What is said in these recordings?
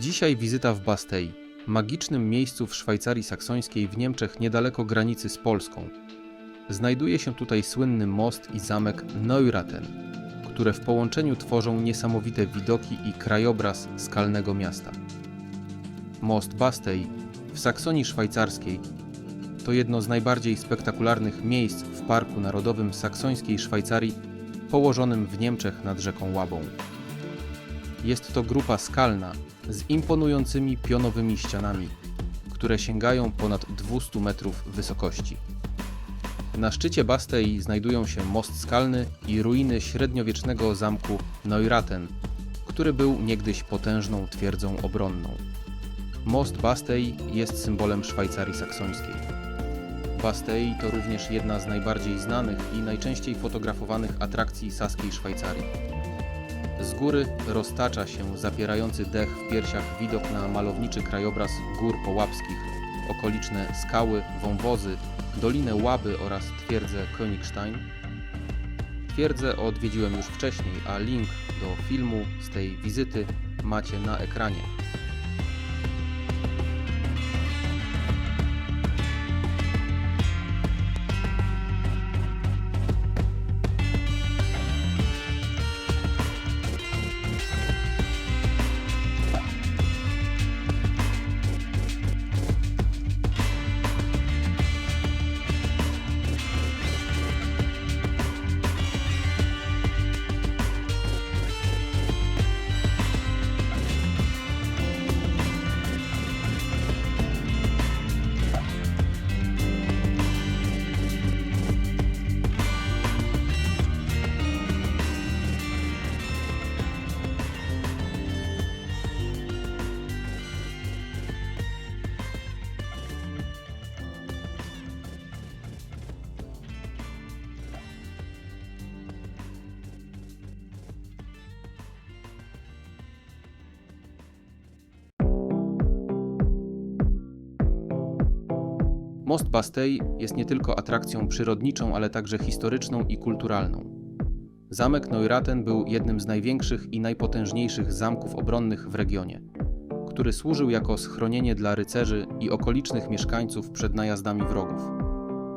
Dzisiaj wizyta w Bastei, magicznym miejscu w Szwajcarii saksońskiej w Niemczech niedaleko granicy z Polską. Znajduje się tutaj słynny most i zamek Neuraten, które w połączeniu tworzą niesamowite widoki i krajobraz skalnego miasta. Most Bastei w Saksonii Szwajcarskiej to jedno z najbardziej spektakularnych miejsc w Parku Narodowym Saksońskiej Szwajcarii położonym w Niemczech nad rzeką Łabą. Jest to grupa skalna z imponującymi pionowymi ścianami, które sięgają ponad 200 metrów wysokości. Na szczycie Bastei znajdują się most skalny i ruiny średniowiecznego zamku Neuraten, który był niegdyś potężną twierdzą obronną. Most Bastei jest symbolem Szwajcarii saksońskiej. Bastei to również jedna z najbardziej znanych i najczęściej fotografowanych atrakcji saskiej Szwajcarii. Z góry roztacza się zapierający dech w piersiach widok na malowniczy krajobraz gór połapskich, okoliczne skały, wąwozy, dolinę Łaby oraz twierdzę Königstein. Twierdzę odwiedziłem już wcześniej, a link do filmu z tej wizyty macie na ekranie. Most Bastei jest nie tylko atrakcją przyrodniczą, ale także historyczną i kulturalną. Zamek Neuraten był jednym z największych i najpotężniejszych zamków obronnych w regionie, który służył jako schronienie dla rycerzy i okolicznych mieszkańców przed najazdami wrogów.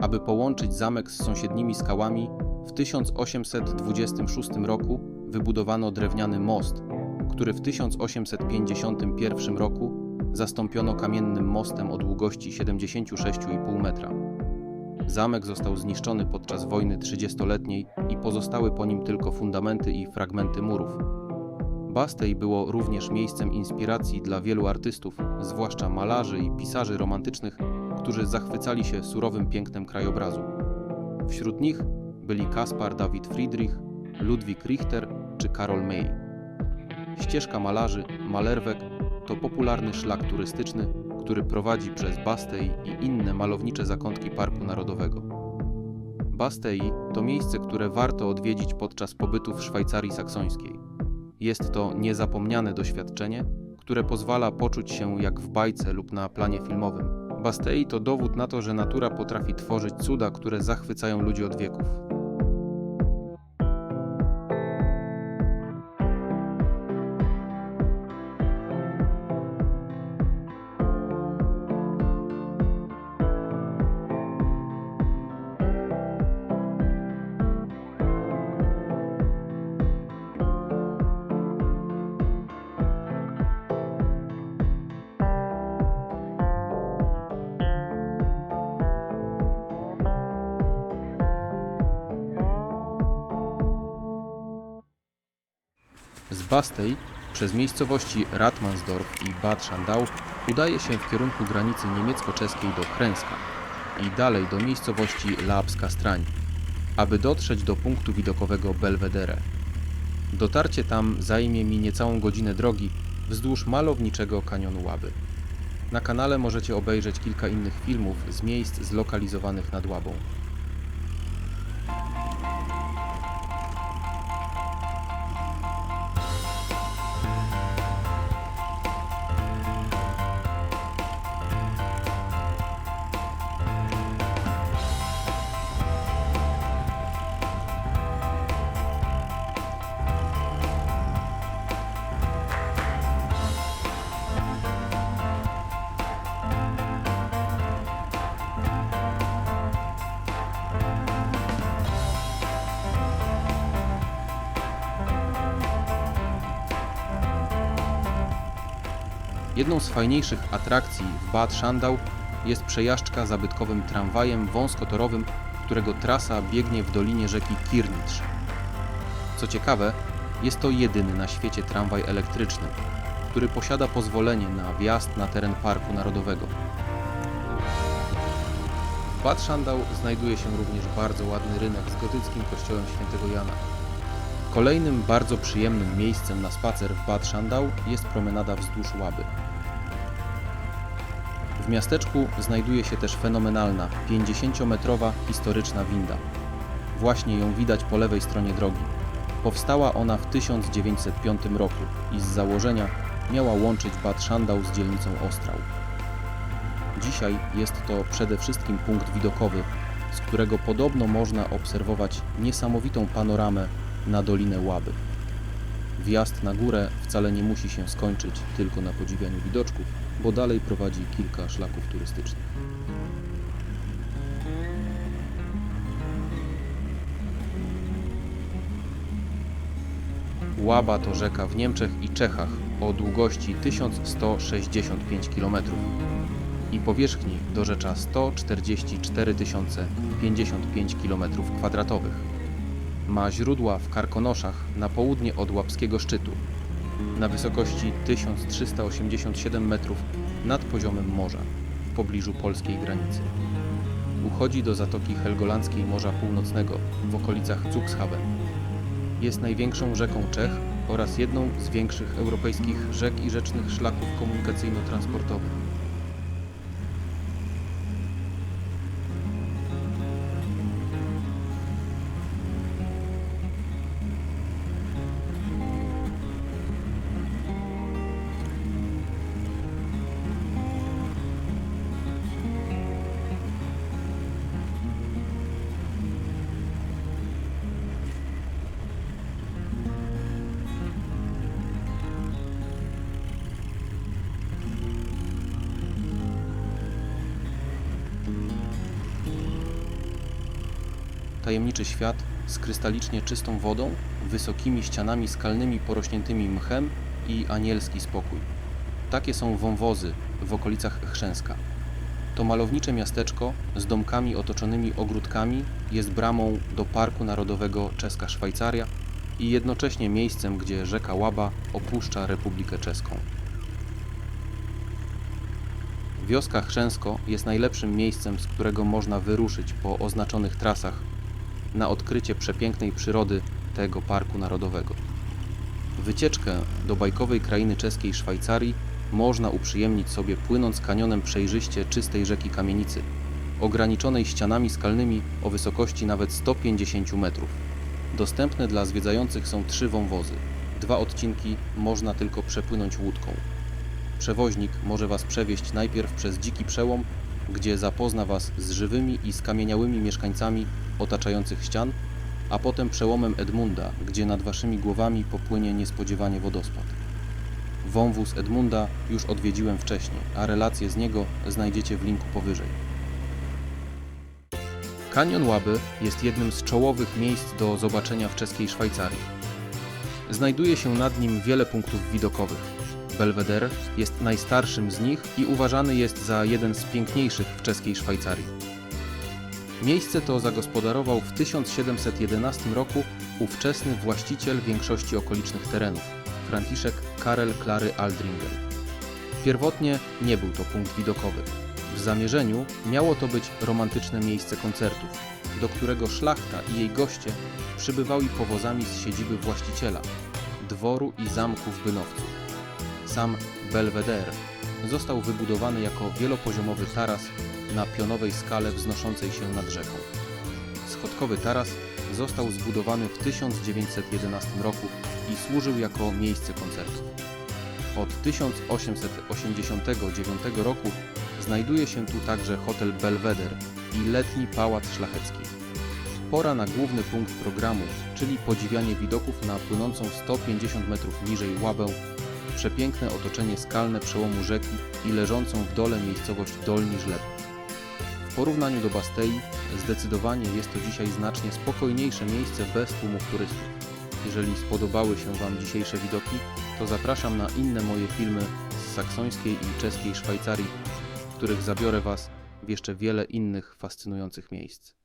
Aby połączyć zamek z sąsiednimi skałami, w 1826 roku wybudowano drewniany most, który w 1851 roku zastąpiono kamiennym mostem o długości 76,5 metra. Zamek został zniszczony podczas wojny 30-letniej i pozostały po nim tylko fundamenty i fragmenty murów. Bastej było również miejscem inspiracji dla wielu artystów, zwłaszcza malarzy i pisarzy romantycznych, którzy zachwycali się surowym pięknem krajobrazu. Wśród nich byli Kaspar David Friedrich, Ludwig Richter czy Karol May. Ścieżka malarzy, Malerweg to popularny szlak turystyczny, który prowadzi przez Bastei i inne malownicze zakątki Parku Narodowego. Bastei to miejsce, które warto odwiedzić podczas pobytu w Szwajcarii saksońskiej. Jest to niezapomniane doświadczenie, które pozwala poczuć się jak w bajce lub na planie filmowym. Bastei to dowód na to, że natura potrafi tworzyć cuda, które zachwycają ludzi od wieków. Z Bastei przez miejscowości Ratmansdorf i Bad Schandau udaje się w kierunku granicy niemiecko-czeskiej do Kręska i dalej do miejscowości Laapska Strań, aby dotrzeć do punktu widokowego Belvedere. Dotarcie tam zajmie mi niecałą godzinę drogi wzdłuż malowniczego kanionu Łaby. Na kanale możecie obejrzeć kilka innych filmów z miejsc zlokalizowanych nad Łabą. Jedną z fajniejszych atrakcji w Bad Schandau jest przejażdżka zabytkowym tramwajem wąskotorowym, którego trasa biegnie w dolinie rzeki Kirnicz. Co ciekawe, jest to jedyny na świecie tramwaj elektryczny, który posiada pozwolenie na wjazd na teren Parku Narodowego. W Bad Schandau znajduje się również bardzo ładny rynek z gotyckim kościołem świętego Jana. Kolejnym bardzo przyjemnym miejscem na spacer w Bad Schandau jest promenada wzdłuż Łaby. Miasteczku znajduje się też fenomenalna 50-metrowa historyczna winda. Właśnie ją widać po lewej stronie drogi. Powstała ona w 1905 roku i z założenia miała łączyć Bad Schandau z dzielnicą Ostrał. Dzisiaj jest to przede wszystkim punkt widokowy, z którego podobno można obserwować niesamowitą panoramę na Dolinę Łaby. Wjazd na górę wcale nie musi się skończyć tylko na podziwianiu widoczków, bo dalej prowadzi kilka szlaków turystycznych. Łaba to rzeka w Niemczech i Czechach o długości 1165 km i powierzchni dorzecza 144 055 km2. Ma źródła w Karkonoszach na południe od Łapskiego Szczytu, na wysokości 1387 metrów nad poziomem morza, w pobliżu polskiej granicy. Uchodzi do Zatoki Helgolandzkiej Morza Północnego w okolicach Cuxhaven. Jest największą rzeką Czech oraz jedną z większych europejskich rzek i rzecznych szlaków komunikacyjno-transportowych. Tajemniczy świat z krystalicznie czystą wodą, wysokimi ścianami skalnymi porośniętymi mchem i anielski spokój. Takie są wąwozy w okolicach Chrzęska. To malownicze miasteczko z domkami otoczonymi ogródkami jest bramą do Parku Narodowego Czeska Szwajcaria i jednocześnie miejscem, gdzie rzeka Łaba opuszcza Republikę Czeską. Wioska Chrzęsko jest najlepszym miejscem, z którego można wyruszyć po oznaczonych trasach na odkrycie przepięknej przyrody tego parku narodowego. Wycieczkę do bajkowej krainy czeskiej Szwajcarii można uprzyjemnić sobie płynąc kanionem przejrzyście czystej rzeki Kamienicy, ograniczonej ścianami skalnymi o wysokości nawet 150 metrów. Dostępne dla zwiedzających są trzy wąwozy. Dwa odcinki można tylko przepłynąć łódką. Przewoźnik może Was przewieźć najpierw przez dziki przełom, gdzie zapozna Was z żywymi i skamieniałymi mieszkańcami otaczających ścian, a potem przełomem Edmunda, gdzie nad Waszymi głowami popłynie niespodziewanie wodospad. Wąwóz Edmunda już odwiedziłem wcześniej, a relacje z niego znajdziecie w linku powyżej. Kanion Łaby jest jednym z czołowych miejsc do zobaczenia w czeskiej Szwajcarii. Znajduje się nad nim wiele punktów widokowych. Belvedere jest najstarszym z nich i uważany jest za jeden z piękniejszych w czeskiej Szwajcarii. Miejsce to zagospodarował w 1711 roku ówczesny właściciel większości okolicznych terenów, Franciszek Karel Klary Aldringer. Pierwotnie nie był to punkt widokowy. W zamierzeniu miało to być romantyczne miejsce koncertów, do którego szlachta i jej goście przybywali powozami z siedziby właściciela, dworu i zamku w Bynowcu. Sam Belvedere został wybudowany jako wielopoziomowy taras na pionowej skale wznoszącej się nad rzeką. Schodkowy taras został zbudowany w 1911 roku i służył jako miejsce koncertów. Od 1889 roku znajduje się tu także hotel Belvedere i letni pałac szlachecki. Pora na główny punkt programu, czyli podziwianie widoków na płynącą 150 metrów niżej Łabę, przepiękne otoczenie skalne przełomu rzeki i leżącą w dole miejscowość Dolni Żleb. W porównaniu do Bastei zdecydowanie jest to dzisiaj znacznie spokojniejsze miejsce bez tłumów turystów. Jeżeli spodobały się Wam dzisiejsze widoki, to zapraszam na inne moje filmy z saksońskiej i czeskiej Szwajcarii, w których zabiorę Was w jeszcze wiele innych fascynujących miejsc.